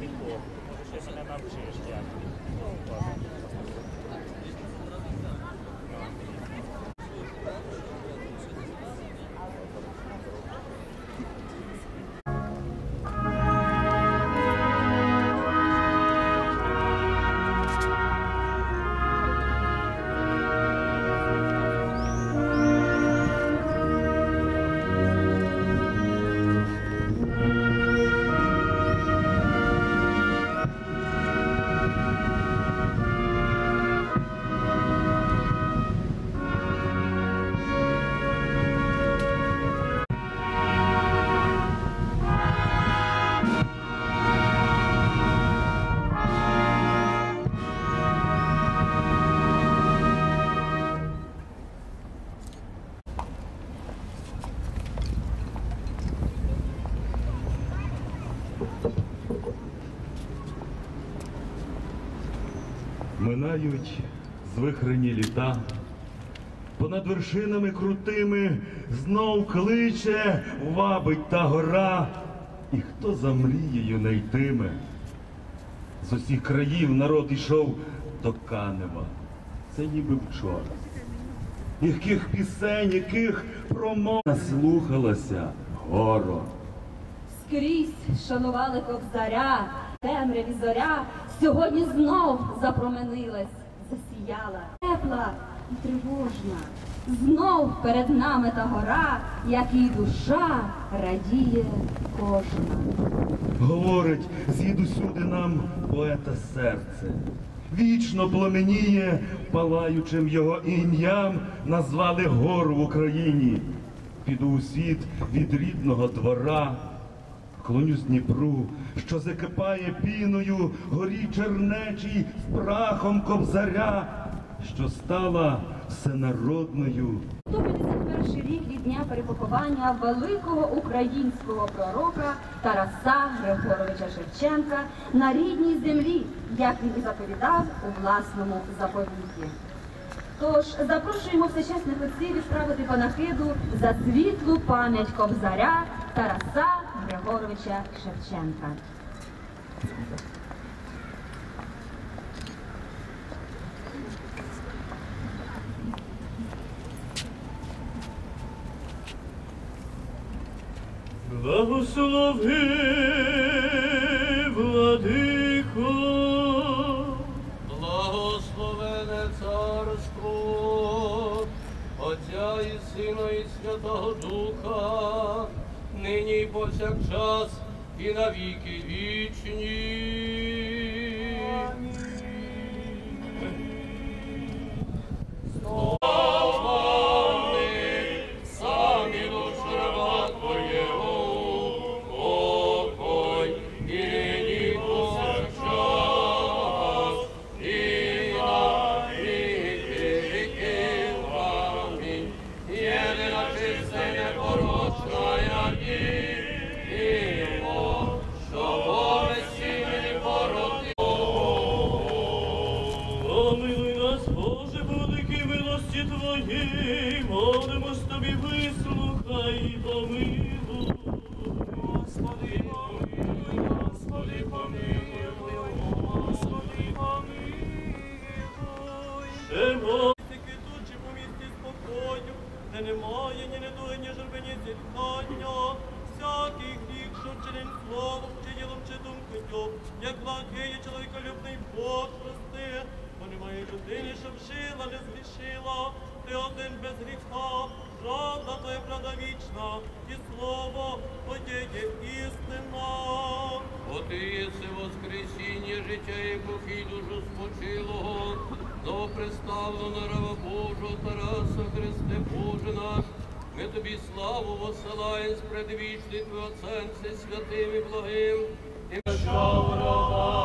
А підлог, може щось мене навчиш Минають звихрені літа, понад вершинами крутими знов кличе, вабить та гора, і хто за мрією не йтиме. З усіх країв народ ішов до Канева. Це ніби вчора. Яких пісень, яких промов слухалася горо. Скрізь шанували ковзаря, темряві зоря, сьогодні знов запроменилась, засіяла, тепла і тривожна. Знов перед нами та гора, як і душа радіє кожна. Говорить, звідусюди нам поета серце. Вічно пламеніє, палаючим його ім'ям назвали гору в Україні. Піду у світ від рідного двора, клонюсь Дніпру, що закипає піною, горі чернечій з прахом кобзаря, що стала всенародною. 151 рік від дня перепоховання великого українського пророка Тараса Григоровича Шевченка на рідній землі, як він і заповідав у власному заповіті. Тож запрошуємо всечесних отців відправити панахиду за світлу пам'ять кобзаря Тараса Григоровича Шевченка. Благослови, владико. Благословене царство, Отця і Сина і Святого Духа, нині і повсякчас і на Ще мости квітучі по місті спокою, де немає ні недуги, ні журби, ні зітхання. Всякий гріх, що словом, чи ділом, чи думкою, як благий чоловіколюбний Бог прости, бо немає людини, щоб жила, не згрішила, ти один без гріха, правда твоя правда вічна, і слово Твоє є істина. Бо ти єси воскресіння, життя і похід душу спочилого, новоприставлено раба Божого Тараса, Христе Боже наш, ми тобі славу посилаємо предвічний Твій Отцем, Всесвятим і благим, і що раба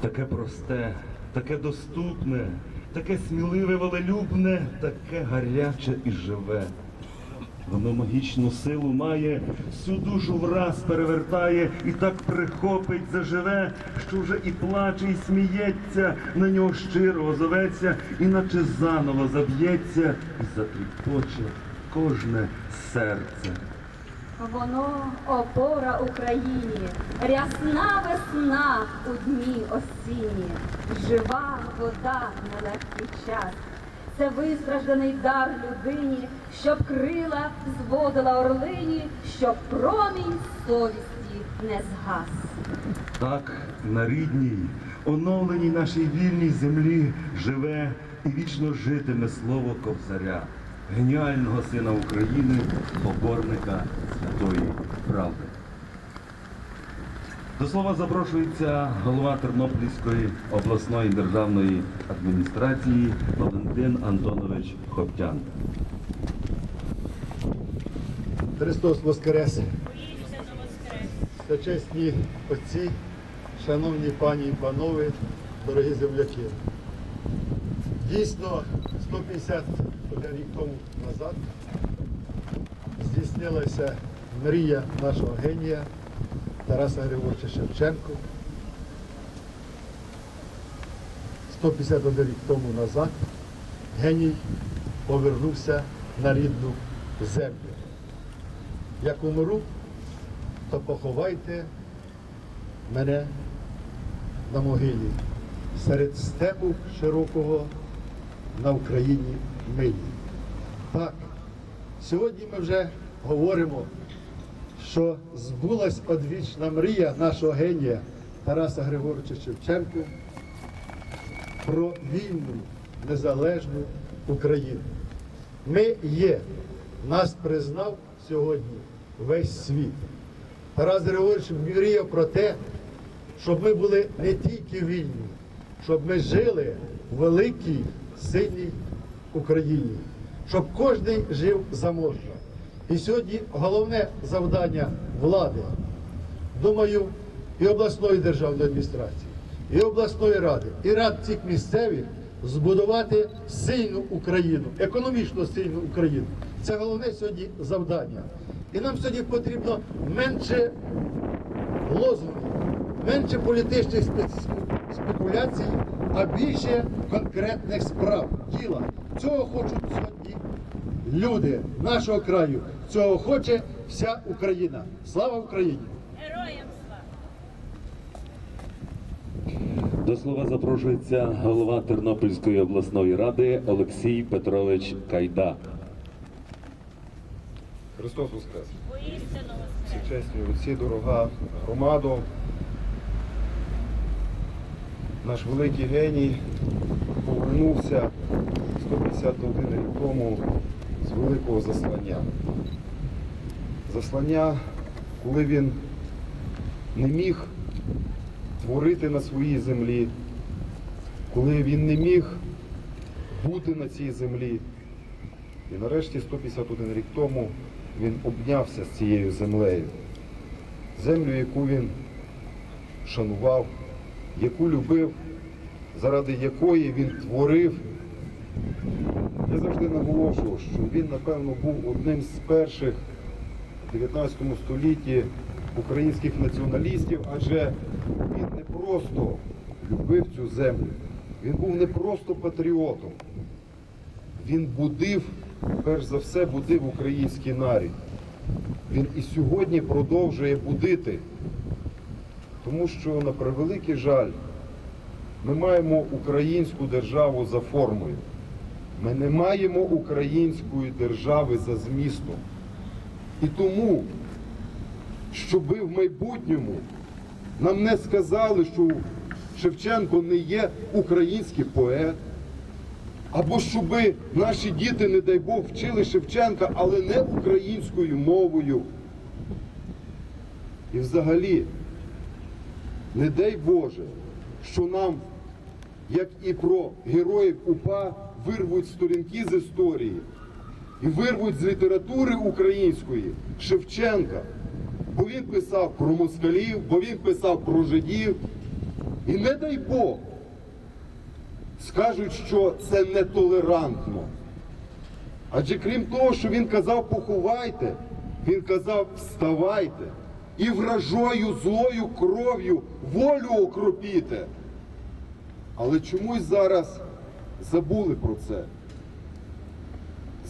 Таке просте, таке доступне, таке сміливе, волелюбне, таке гаряче і живе. Воно магічну силу має, всю душу враз перевертає і так прихопить, заживе, що вже і плаче, і сміється, на нього щиро озоветься, і наче заново заб'ється, і затріпоче кожне серце. Воно опора Україні, рясна весна у дні осінні, жива вода на легкий час. Це вистражданий дар людині, щоб крила зводила орлині, щоб промінь совісті не згас. Так на рідній, оновленій нашій вільній землі живе і вічно житиме слово Кобзаря, геніального сина України, поборника святої правди. До слова запрошується голова Тернопільської обласної державної адміністрації Валентин Антонович Хоптян. Христос Воскрес! Всечесні отці, шановні пані і панове, дорогі земляки. Дійсно, 151 рік тому назад здійснилася мрія нашого генія Тараса Григоровича Шевченко. 151 рік тому назад геній повернувся на рідну землю. Як умру, то поховайте мене на могилі серед степу широкого на Україні милі. Так, сьогодні ми вже говоримо, що збулась одвічна мрія нашого генія Тараса Григоровича Шевченка про вільну, незалежну Україну. Ми є, нас признав сьогодні весь світ. Тарас Григорович мріяв про те, щоб ми були не тільки вільні, щоб ми жили в великій, сильній Україні, щоб кожен жив заможно. І сьогодні головне завдання влади, думаю, і обласної державної адміністрації, і обласної ради, і рад цих місцевих збудувати сильну Україну, економічно сильну Україну. Це головне сьогодні завдання. І нам сьогодні потрібно менше лозунгів, менше політичних спекуляцій, а більше конкретних справ, діла. Цього хочуть сьогодні люди нашого краю. Цього хоче вся Україна. Слава Україні! Героям слава! До слова запрошується голова Тернопільської обласної ради Олексій Петрович Кайда. Христос Воскрес! Всі чесні отці, дорога громадо. Наш великий геній повернувся 151 рік тому з великого заслання. Заслання, коли він не міг творити на своїй землі, коли він не міг бути на цій землі. І нарешті 151 рік тому він обнявся з цією землею. Землю, яку він шанував, яку любив, заради якої він творив. Я завжди наголошував, що він, напевно, був одним з перших в 19 столітті українських націоналістів, адже він не просто любив цю землю, він був не просто патріотом. Він будив, перш за все, будив український нарід. Він і сьогодні продовжує будити, тому що, на превеликий жаль, ми маємо українську державу за формою. Ми не маємо української держави за змістом. І тому, щоби в майбутньому нам не сказали, що Шевченко не є український поет, або щоби наші діти, не дай Бог, вчили Шевченка, але не українською мовою. І взагалі, не дай Боже, що нам, як і про героїв УПА, вирвуть сторінки з історії і вирвуть з літератури української Шевченка. Бо він писав про москалів, бо він писав про жидів. І не дай Бог, скажуть, що це нетолерантно. Адже крім того, що він казав поховайте, він казав вставайте і вражою злою кров'ю волю окропіте. Але чомусь зараз забули про це.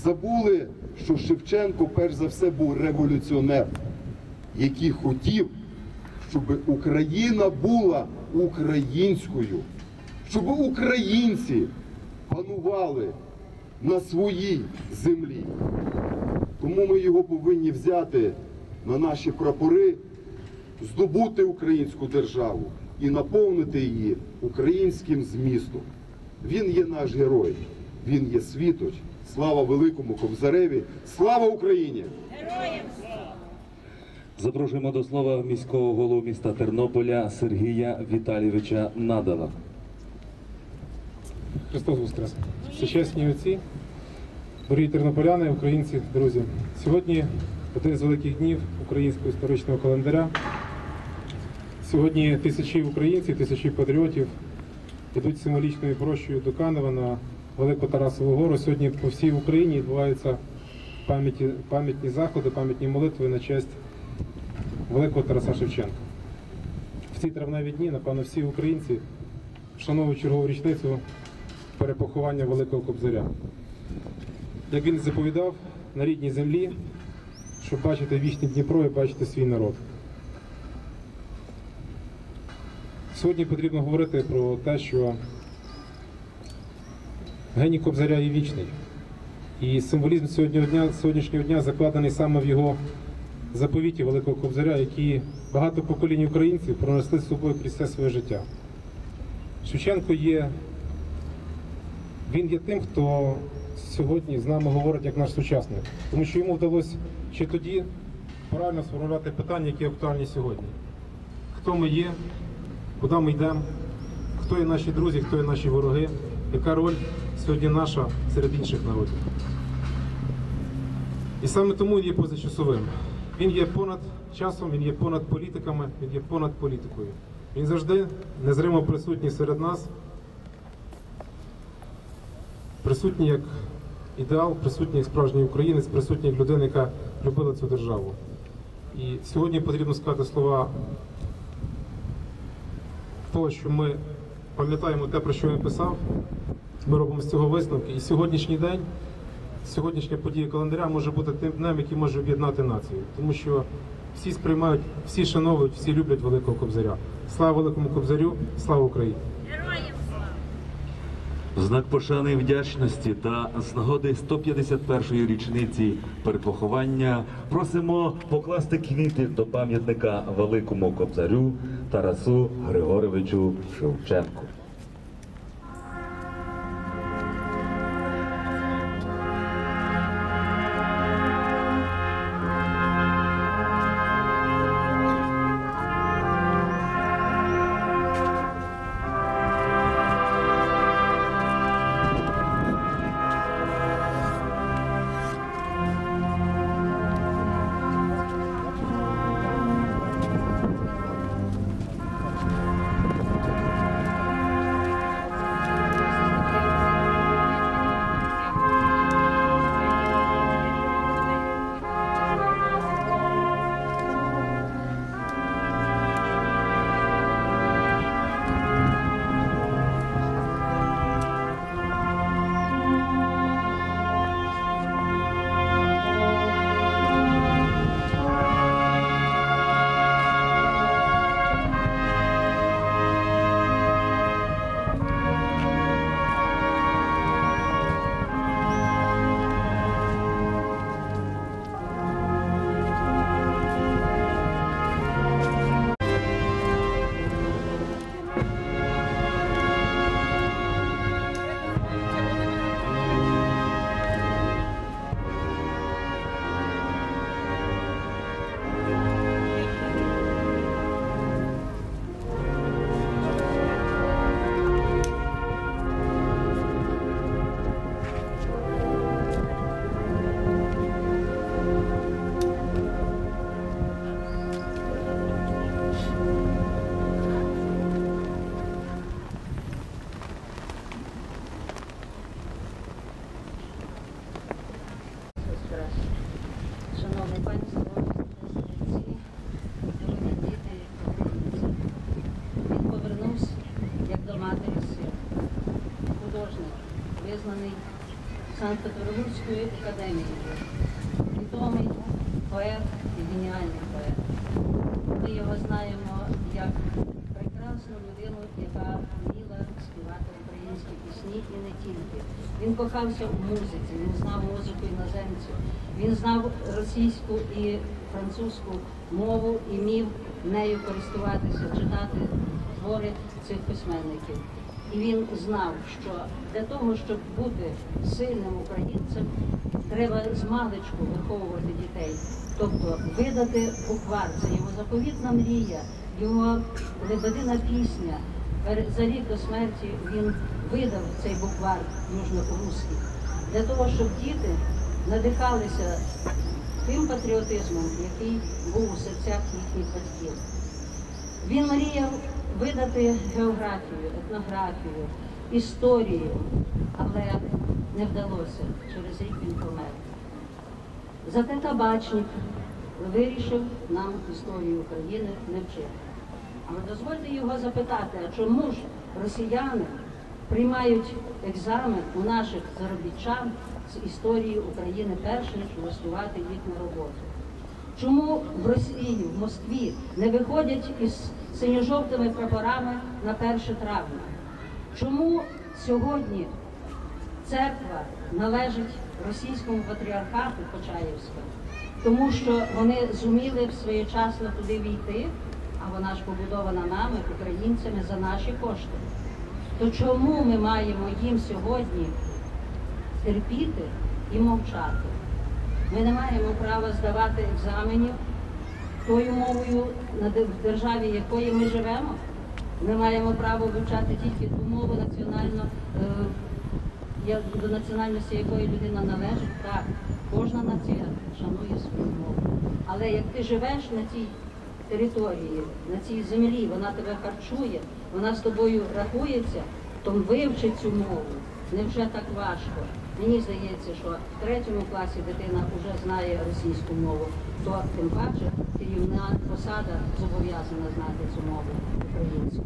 Забули, що Шевченко перш за все був революціонер, який хотів, щоб Україна була українською, щоб українці панували на своїй землі. Тому ми його повинні взяти на наші прапори, здобути українську державу і наповнити її українським змістом. Він є наш герой, він є світоч. Слава великому Кобзареві! Слава Україні! Героям Запрошуємо до слова міського голову міста Тернополя Сергія Віталійовича Надала. Христос Воскрес! Всечесні отці, дорогі тернополяни, українці, друзі. Сьогодні один з великих днів українського історичного календаря. Сьогодні тисячі українців, тисячі патріотів йдуть символічною прощою до Канева на Велику Тарасову гору. Сьогодні по всій Україні відбуваються пам'ятні заходи, пам'ятні молитви на честь великого Тараса Шевченка. В ці травневі дні, напевно, всі українці вшановують чергову річницю перепоховання Великого Кобзаря. Як він заповідав на рідній землі, щоб бачити вічне Дніпро і бачити свій народ. Сьогодні потрібно говорити про те, що геній Кобзаря є вічний. І символізм сьогоднішнього дня, сьогоднішнього дня закладений саме в його заповіті Великого Кобзаря, які багато поколінь українців пронесли з собою крізь все своє життя. Шевченко є він є тим, хто сьогодні з нами говорить як наш сучасник, тому що йому вдалося ще тоді правильно сформулювати питання, які актуальні сьогодні. Хто ми є, куди ми йдемо, хто є наші друзі, хто є наші вороги, яка роль сьогодні наша серед інших народів. І саме тому він є позачасовим. Він є понад часом, він є понад політиками, він є понад політикою. Він завжди незримо присутній серед нас, присутній як ідеал, присутній справжній українець, присутній як людина, яка любила цю державу. І сьогодні потрібно сказати слова того, що ми пам'ятаємо те, про що він писав. Ми робимо з цього висновки. І сьогоднішній день, сьогоднішня подія календаря може бути тим днем, який може об'єднати націю. Тому що всі сприймають, всі шановують, всі люблять Великого Кобзаря. Слава Великому Кобзарю, слава Україні! В знак пошани і вдячності та з нагоди 151-ї річниці перепоховання просимо покласти квіти до пам'ятника великому кобзарю Тарасу Григоровичу Шевченку. Художник, визнаний Санкт-Петербурзькою академією. Відомий поет і геніальний поет. Ми його знаємо як прекрасну людину, яка вміла співати українські пісні і не тільки. Він кохався у музиці, він знав музику іноземців, він знав російську і французьку мову і міг нею користуватися, читати твори цих письменників. І він знав, що для того, щоб бути сильним українцем, треба з маличку виховувати дітей, тобто видати буквар. Це його заповітна мрія, його лебедина пісня. За рік до смерті він видав цей буквар южно-русський для того, щоб діти надихалися тим патріотизмом, який був у серцях їхніх батьків. Він мріяв видати географію, етнографію, історію, але не вдалося. Через рік він помер. Зате табачник вирішив нам історію України не вчити. Але дозвольте його запитати, а чому ж росіяни приймають екзамен у наших заробітчан з історії України перш ніж влаштувати їхню роботу? Чому в Росії, в Москві не виходять із синьо-жовтими прапорами на 1 травня? Чому сьогодні церква належить російському патріархату Почаївському? Тому що вони зуміли своєчасно туди війти, а вона ж побудована нами, українцями, за наші кошти. То чому ми маємо їм сьогодні терпіти і мовчати? Ми не маємо права здавати екзаменів тою мовою, в державі якої ми живемо. Ми маємо право вивчати тільки ту мову національно, е, до національності якої людина належить. Так, кожна нація шанує свою мову. Але як ти живеш на цій території, на цій землі, вона тебе харчує, вона з тобою рахується, то вивчи цю мову. Невже так важко? Мені здається, що в третьому класі дитина вже знає російську мову, то тим паче керівна посада зобов'язана знати цю мову українську.